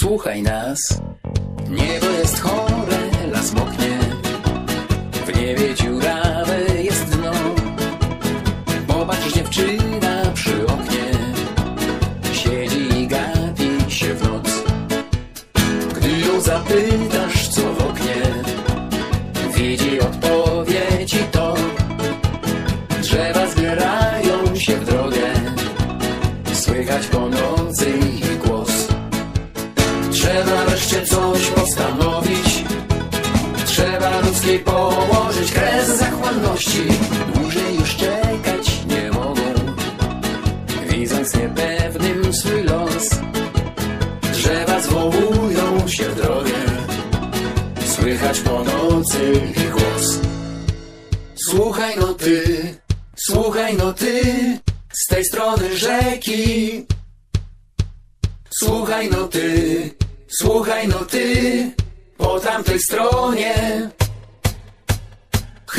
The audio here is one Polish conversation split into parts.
słuchaj nas. Niebo jest chore, las moknie, w niebie dziurawe jest dno. Popatrz dziewczyna przy oknie, siedzi i gapi się w noc. Gdy ją zapytasz, co w oknie, widzi odpowiedź i to. Drzewa zbierają się w drogę, słychać po nocy Dłużej już czekać nie mogą, widząc niepewnym swój los. Drzewa zwołują się w drogę, słychać po nocy ich głos. Słuchaj no ty, słuchaj no ty, z tej strony rzeki. Słuchaj no ty, słuchaj no ty, po tamtej stronie.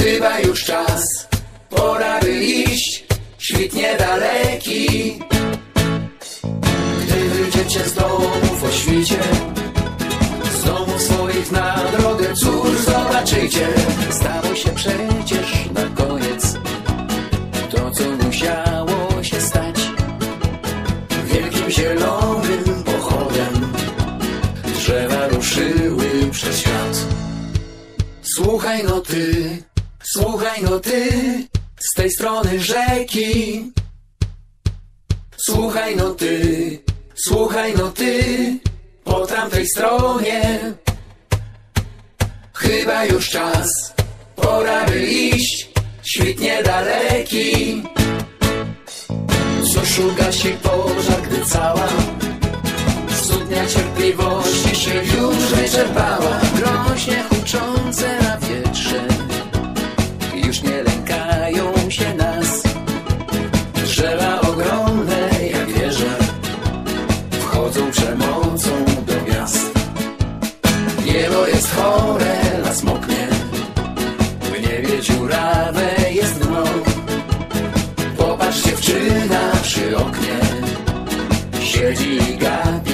Chyba już czas, pora by iść, świt niedaleki. Gdy wyjdziecie z domów o świcie, z domów swoich na drogę, cóż zobaczycie? Stało się przecież na koniec to, co musiało się stać. Wielkim zielonym pochodem drzewa ruszyły przez świat. Słuchaj no ty, słuchaj no ty, z tej strony rzeki. Słuchaj no ty, słuchaj no ty, po tamtej stronie. Chyba już czas, pora by iść, świt niedaleki. Cóż ugasi pożar, gdy cała studnia cierpliwości przemocą do miast. Niebo jest chore, las moknie, niebie dziurawe jest dno. Popatrz dziewczyna przy oknie, siedzi i gapi